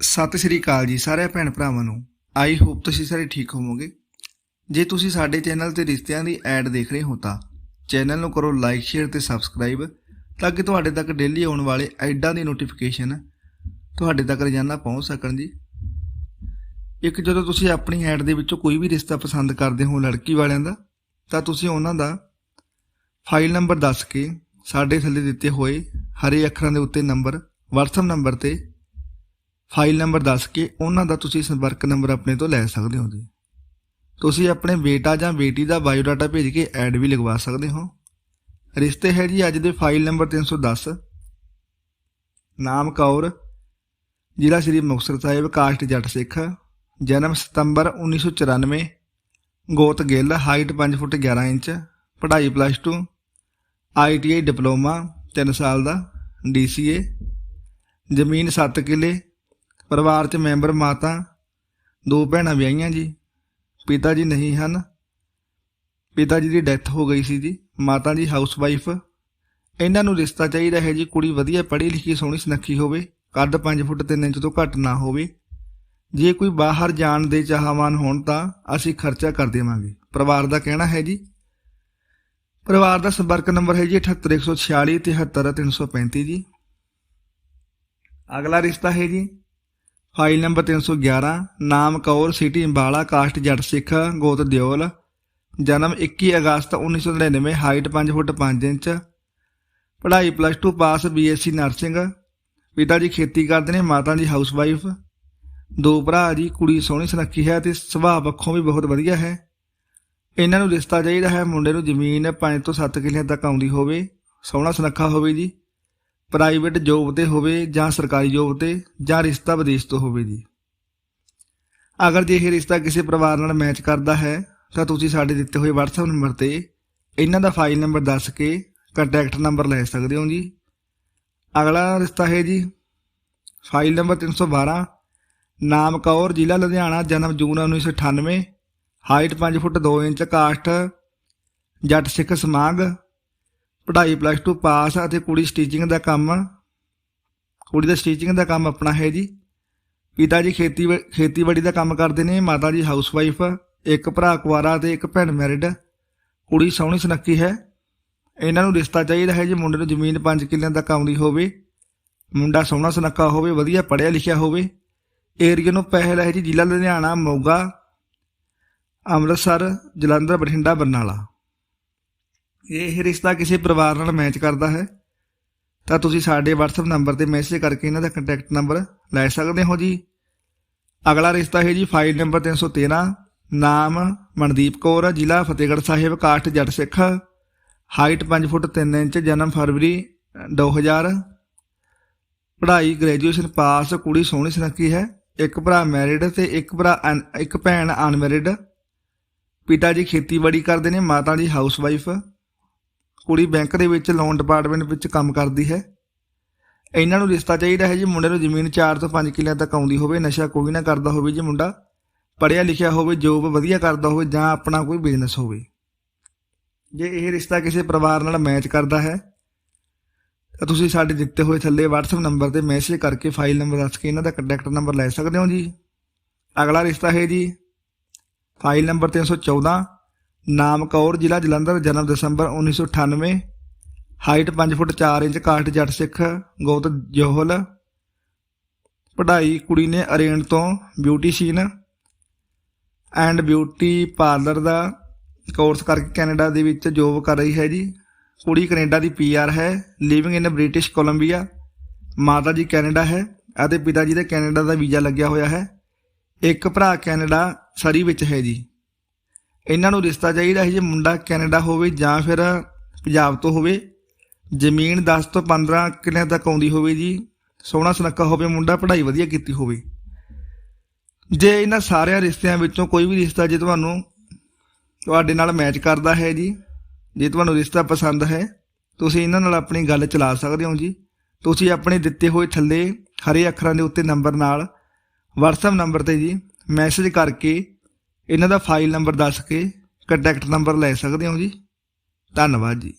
ਸਤਿ ਸ਼੍ਰੀ ਅਕਾਲ ਜੀ ਸਾਰੇ ਭੈਣ ਭਰਾਵਾਂ ਨੂੰ। ਆਈ ਹੋਪ ਤੁਸੀਂ ਸਾਰੇ ਠੀਕ ਹੋਵੋਗੇ। ਜੇ ਤੁਸੀਂ ਸਾਡੇ ਚੈਨਲ ਤੇ ਰਿਸ਼ਤਿਆਂ ਦੀ ਐਡ ਦੇਖ ਰਹੇ ਹੋ ਤਾਂ ਚੈਨਲ ਨੂੰ ਕਰੋ ਲਾਈਕ ਸ਼ੇਅਰ ਤੇ ਸਬਸਕ੍ਰਾਈਬ ਤਾਂ ਕਿ ਤੁਹਾਡੇ ਤੱਕ ਡੇਲੀ ਆਉਣ ਵਾਲੇ ਐਡਾਂ ਦੀ ਨੋਟੀਫਿਕੇਸ਼ਨ ਤੁਹਾਡੇ ਤੱਕ ਰੋਜ਼ਾਨਾ ਪਹੁੰਚ ਸਕਣ ਜੀ। ਇੱਕ ਜਦੋਂ ਤੁਸੀਂ ਆਪਣੀ ਐਡ ਦੇ ਵਿੱਚੋਂ ਕੋਈ ਵੀ ਰਿਸ਼ਤਾ ਪਸੰਦ ਕਰਦੇ ਹੋ ਲੜਕੀ ਵਾਲਿਆਂ ਦਾ, ਤਾਂ ਤੁਸੀਂ ਉਹਨਾਂ ਦਾ ਫਾਈਲ ਨੰਬਰ ਦੱਸ ਕੇ ਸਾਡੇ ਥੱਲੇ ਦਿੱਤੇ ਹੋਏ ਹਰੇ ਅੱਖਰਾਂ ਦੇ ਉੱਤੇ ਨੰਬਰ WhatsApp ਨੰਬਰ ਤੇ ਫਾਈਲ ਨੰਬਰ ਦੱਸ ਕੇ ਉਹਨਾਂ ਦਾ ਤੁਸੀਂ ਸੰਪਰਕ ਨੰਬਰ ਆਪਣੇ ਤੋਂ ਲੈ ਸਕਦੇ ਹੋ ਜੀ। ਤੁਸੀਂ ਆਪਣੇ ਬੇਟਾ ਜਾਂ ਬੇਟੀ ਦਾ ਬਾਇਓਡਾਟਾ ਭੇਜ ਕੇ ਐਡ ਵੀ ਲਗਵਾ ਸਕਦੇ ਹੋ। ਰਿਸ਼ਤੇ ਹੈ ਜੀ ਅੱਜ ਦੇ ਫਾਈਲ ਨੰਬਰ 310 ਨਾਮ ਕੌਰ, ਜ਼ਿਲ੍ਹਾ ਸ੍ਰੀ ਮੁਕਤਸਰ ਸਾਹਿਬ, ਕਾਸਟ ਜੱਟ ਸਿੱਖ। ਜਨਮ ਸਤੰਬਰ 1994 ਗੋਤ ਗਿੱਲ, ਹਾਈਟ 5 ਫੁੱਟ 11 ਇੰਚ, ਪੜ੍ਹਾਈ ਪਲੱਸ 2 ਆਈਟੀਆਈ ਡਿਪਲੋਮਾ 3 ਸਾਲ ਦਾ ਡੀਸੀਏ ਜ਼ਮੀਨ 7 ਕਿੱਲੇ ਪਰਿਵਾਰ 'ਚ ਮੈਂਬਰ ਮਾਤਾ, ਦੋ ਭੈਣਾਂ ਵਿਆਹੀਆਂ ਜੀ। ਪਿਤਾ ਜੀ ਨਹੀਂ ਹਨ। ਪਿਤਾ ਜੀ ਦੀ ਡੈਥ ਹੋ ਗਈ ਸੀ ਜੀ। ਮਾਤਾ ਜੀ ਹਾਊਸ ਵਾਈਫ ਇਹਨਾਂ ਨੂੰ ਰਿਸ਼ਤਾ ਚਾਹੀਦਾ ਹੈ ਜੀ। ਕੁੜੀ ਵਧੀਆ ਪੜ੍ਹੀ ਲਿਖੀ, ਸੋਹਣੀ ਸੁਨੱਖੀ ਹੋਵੇ। ਕੱਦ 5 ਫੁੱਟ 3 ਇੰਚ ਤੋਂ ਘੱਟ ਨਾ ਹੋਵੇ। ਜੇ ਕੋਈ ਬਾਹਰ ਜਾਣ ਦੇ ਚਾਹਵਾਨ ਹੋਣ ਤਾਂ ਅਸੀਂ ਖਰਚਾ ਕਰ ਦੇਵਾਂਗੇ। ਪਰਿਵਾਰ ਦਾ ਕਹਿਣਾ ਹੈ ਜੀ। ਪਰਿਵਾਰ ਦਾ ਸੰਪਰਕ ਨੰਬਰ ਹੈ ਜੀ 78146 73335 ਜੀ। ਅਗਲਾ ਰਿਸ਼ਤਾ ਹੈ ਜੀ। ਫਾਈਲ ਨੰਬਰ 311 ਨਾਮ ਕੌਰ ਸਿਟੀ ਅੰਬਾਲਾ, ਕਾਸਟ ਜੱਟ ਸਿੱਖ, ਗੋਤ ਦਿਓਲ। ਜਨਮ 21 ਅਗਸਤ 1999 ਹਾਈਟ 5 ਫੁੱਟ 5 ਇੰਚ। ਪੜ੍ਹਾਈ ਪਲੱਸ 2 ਪਾਸ ਬੀਐਸਸੀ ਨਰਸਿੰਗ। ਪਿਤਾ ਜੀ ਖੇਤੀ ਕਰਦੇ ਨੇ, ਮਾਤਾ ਜੀ ਹਾਊਸ ਵਾਈਫ ਦੋ ਭਰਾ ਜੀ, ਕੁੜੀ ਸੋਹਣੀ ਸੁਨੱਖੀ ਹੈ ਤੇ ਸੁਭਾਅ ਪੱਖੋਂ ਵੀ ਬਹੁਤ ਵਧੀਆ ਹੈ। ਇਹਨਾਂ ਨੂੰ ਰਿਸ਼ਤਾ ਚਾਹੀਦਾ ਹੈ, ਮੁੰਡੇ ਨੂੰ ਜ਼ਮੀਨ 5 ਤੋਂ 7 ਕਿੱਲਿਆਂ ਤੱਕ ਆਉਂਦੀ ਹੋਵੇ, ਸੋਹਣਾ ਸੁਨੱਖਾ ਹੋਵੇ ਜੀ। ਪ੍ਰਾਈਵੇਟ ਜੋਬ ਤੇ ਹੋਵੇ ਜਾਂ ਸਰਕਾਰੀ ਜੋਬ ਤੇ ਜਾਂ ਰਿਸ਼ਤਾ ਵਿਦੇਸ਼ ਤੋਂ ਹੋਵੇ ਜੀ। ਅਗਰ ਜੇ ਇਹ ਰਿਸ਼ਤਾ ਕਿਸੇ ਪਰਿਵਾਰ ਨਾਲ ਮੈਚ ਕਰਦਾ ਹੈ, ਤਾਂ ਤੁਸੀਂ ਸਾਡੇ ਦਿੱਤੇ ਹੋਏ WhatsApp ਨੰਬਰ ਤੇ ਇਹਨਾਂ ਦਾ ਫਾਈਲ ਨੰਬਰ ਦੱਸ ਕੇ ਕੰਟੈਕਟ ਨੰਬਰ ਲੈ ਸਕਦੇ ਹੋ ਜੀ। ਅਗਲਾ ਰਿਸ਼ਤਾ ਹੈ ਜੀ ਫਾਈਲ ਨੰਬਰ 312 ਨਾਮ ਕੌਰ, ਜ਼ਿਲ੍ਹਾ ਲੁਧਿਆਣਾ, ਜਨਮ June 1998 height 5 foot 2 inch, caste Jatt Sikh ਸਮਾਗ ਪੜ੍ਹਾਈ ਪਲੱਸ 2 ਪਾਸ ਅਤੇ ਕੁੜੀ ਸਟੀਚਿੰਗ ਦਾ ਕੰਮ ਕੁੜੀ ਦਾ ਸਟੀਚਿੰਗ ਦਾ ਕੰਮ ਆਪਣਾ ਹੈ ਜੀ। ਪਿਤਾ ਜੀ ਖੇਤੀ ਖੇਤੀਬਾੜੀ ਦਾ ਕੰਮ ਕਰਦੇ ਨੇ, ਮਾਤਾ ਜੀ ਹਾਊਸ ਵਾਈਫ ਇੱਕ ਭਰਾ ਕੁਆਰਾ ਤੇ ਇੱਕ ਭੈਣ ਮੈਰਿਡ ਕੁੜੀ ਸੋਹਣੀ ਸੁਨੱਖੀ ਹੈ। ਇਹਨਾਂ ਨੂੰ ਰਿਸ਼ਤਾ ਚਾਹੀਦਾ ਹੈ ਜੀ, ਮੁੰਡੇ ਨੂੰ ਜ਼ਮੀਨ 5 ਕਿੱਲਿਆਂ ਤੱਕ ਆਉਂਦੀ ਹੋਵੇ। ਮੁੰਡਾ ਸੋਹਣਾ ਸੁਨੱਖਾ ਹੋਵੇ, ਵਧੀਆ ਪੜ੍ਹਿਆ ਲਿਖਿਆ ਹੋਵੇ। ਏਰੀਆ ਨੂੰ ਪਹਿਲ ਹੈ ਜੀ, ਜ਼ਿਲ੍ਹਾ ਲੁਧਿਆਣਾ, ਮੋਗਾ, ਅੰਮ੍ਰਿਤਸਰ, ਜਲੰਧਰ, ਬਠਿੰਡਾ, ਬਰਨਾਲਾ। ਇਹ ਰਿਸ਼ਤਾ ਕਿਸੇ ਪਰਿਵਾਰ ਨਾਲ ਮੈਚ ਕਰਦਾ ਹੈ, ਤਾਂ ਤੁਸੀਂ ਸਾਡੇ WhatsApp ਨੰਬਰ ਤੇ ਮੈਸੇਜ ਕਰਕੇ ਇਹਨਾਂ ਦਾ ਕੰਟੈਕਟ ਨੰਬਰ ਲੈ ਸਕਦੇ ਹੋ ਜੀ। ਅਗਲਾ ਰਿਸ਼ਤਾ ਹੈ ਜੀ ਫਾਈਲ ਨੰਬਰ 313 ਨਾਮ ਮਨਦੀਪ ਕੌਰ, ਜ਼ਿਲ੍ਹਾ ਫਤਿਹਗੜ੍ਹ ਸਾਹਿਬ, ਕਾਸਟ ਜੱਟ ਸਿੱਖ ਹਾਈਟ 5 ਫੁੱਟ 3 ਇੰਚ, ਜਨਮ ਫਰਵਰੀ 2000 ਪੜ੍ਹਾਈ ਗ੍ਰੈਜੂਏਸ਼ਨ ਪਾਸ ਕੁੜੀ ਸੋਹਣੀ ਸੁਨੱਖੀ ਹੈ, ਇੱਕ ਭਰਾ ਮੈਰਿਡ ਤੇ ਇੱਕ ਭਰਾ ਅਨ- ਇੱਕ ਭੈਣ ਅਨਮੈਰਿਡ ਪਿਤਾ ਜੀ ਖੇਤੀਬਾੜੀ ਕਰਦੇ ਨੇ, ਮਾਤਾ ਜੀ ਹਾਊਸ ਵਾਈਫ ਕੁੜੀ ਬੈਂਕ ਦੇ ਵਿੱਚ ਲੋਨ ਡਿਪਾਰਟਮੈਂਟ ਵਿੱਚ ਕੰਮ ਕਰਦੀ ਹੈ। ਇਹਨਾਂ ਨੂੰ ਰਿਸ਼ਤਾ ਚਾਹੀਦਾ ਹੈ ਜੀ, ਮੁੰਡੇ ਨੂੰ ਜ਼ਮੀਨ 4 ਤੋਂ 5 ਕਿੱਲਿਆਂ ਤੱਕ ਆਉਂਦੀ ਹੋਵੇ, ਨਸ਼ਾ ਕੋਈ ਨਾ ਕਰਦਾ ਹੋਵੇ ਜੀ ਮੁੰਡਾ। ਪੜ੍ਹਿਆ ਲਿਖਿਆ ਹੋਵੇ ਜੋਬ ਵਧੀਆ ਕਰਦਾ ਹੋਵੇ ਜਾਂ ਆਪਣਾ ਕੋਈ ਬਿਜ਼ਨਸ ਹੋਵੇ। ਜੇ ਇਹ ਰਿਸ਼ਤਾ ਕਿਸੇ ਪਰਿਵਾਰ ਨਾਲ ਮੈਚ ਕਰਦਾ ਹੈ, ਤਾਂ ਤੁਸੀਂ ਸਾਡੇ ਦਿੱਤੇ ਹੋਏ ਥੱਲੇ WhatsApp ਨੰਬਰ ਤੇ ਮੈਸੇਜ ਕਰਕੇ ਫਾਈਲ ਨੰਬਰ ਦੱਸ ਕੇ ਇਹਨਾਂ ਦਾ ਕੰਟੈਕਟ ਨੰਬਰ ਲੈ ਸਕਦੇ ਹੋ ਜੀ। ਅਗਲਾ ਰਿਸ਼ਤਾ ਹੈ ਜੀ ਫਾਈਲ ਨੰਬਰ 314 ਨਾਮ ਕੌਰ, ਜ਼ਿਲ੍ਹਾ ਜਲੰਧਰ, ਜਨਮ ਦਸੰਬਰ 1998 height 5 foot 4 inch caste Jatt Sikh, ਗੋਤ ਜੋਹਲ। ਪੜ੍ਹਾਈ ਕੁੜੀ ਨੇ ਅਰੇਨ ਤੋਂ ਬਿਊਟੀਸ਼ੀਨ ਐਂਡ ਬਿਊਟੀ ਪਾਰਲਰ ਦਾ ਕੋਰਸ ਕਰਕੇ ਕੈਨੇਡਾ ਦੇ ਵਿੱਚ ਜੋਬ ਕਰ ਰਹੀ ਹੈ ਜੀ। ਕੁੜੀ ਕੈਨੇਡਾ ਦੀ ਪੀਆਰ ਹੈ, ਲਿਵਿੰਗ ਇਨ ਬ੍ਰਿਟਿਸ਼ ਕੋਲੰਬੀਆ। ਮਾਤਾ ਜੀ ਕੈਨੇਡਾ ਹੈ ਅਤੇ ਪਿਤਾ ਜੀ ਦੇ ਕੈਨੇਡਾ ਦਾ ਵੀਜ਼ਾ ਲੱਗਿਆ ਹੋਇਆ ਹੈ। ਇੱਕ ਭਰਾ ਕੈਨੇਡਾ ਸਰੀ ਵਿੱਚ ਹੈ ਜੀ। ਇਹਨਾਂ ਨੂੰ ਰਿਸ਼ਤਾ ਚਾਹੀਦਾ ਹੈ ਜੇ ਮੁੰਡਾ ਕੈਨੇਡਾ ਹੋਵੇ ਜਾਂ ਫਿਰ ਪੰਜਾਬ ਤੋਂ ਹੋਵੇ। ਜ਼ਮੀਨ 10 ਤੋਂ 15 ਕਿੱਲਿਆਂ ਤੱਕ ਆਉਂਦੀ ਹੋਵੇ ਜੀ। ਸੋਹਣਾ ਸੁਨੱਖਾ ਹੋਵੇ, ਮੁੰਡਾ ਪੜ੍ਹਾਈ ਵਧੀਆ ਕੀਤੀ ਹੋਵੇ। ਜੇ ਇਹਨਾਂ ਸਾਰਿਆਂ ਰਿਸ਼ਤਿਆਂ ਵਿੱਚੋਂ ਕੋਈ ਵੀ ਰਿਸ਼ਤਾ ਜੇ ਤੁਹਾਨੂੰ ਤੁਹਾਡੇ ਨਾਲ ਮੈਚ ਕਰਦਾ ਹੈ ਜੀ, ਜੇ ਤੁਹਾਨੂੰ ਰਿਸ਼ਤਾ ਪਸੰਦ ਹੈ, ਤੁਸੀਂ ਇਹਨਾਂ ਨਾਲ ਆਪਣੀ ਗੱਲ ਚਲਾ ਸਕਦੇ ਹੋ ਜੀ। ਤੁਸੀਂ ਆਪਣੇ ਦਿੱਤੇ ਹੋਏ ਥੱਲੇ ਹਰੇ ਅੱਖਰਾਂ ਦੇ ਉੱਤੇ ਨੰਬਰ ਨਾਲ WhatsApp ਨੰਬਰ ਤੇ ਜੀ ਮੈਸੇਜ ਕਰਕੇ ਇਹਨਾਂ ਦਾ ਫਾਈਲ ਨੰਬਰ ਦੱਸ ਕੇ ਕੰਟੈਕਟ ਨੰਬਰ ਲੈ ਸਕਦੇ ਹੋ ਜੀ? ਧੰਨਵਾਦ ਜੀ।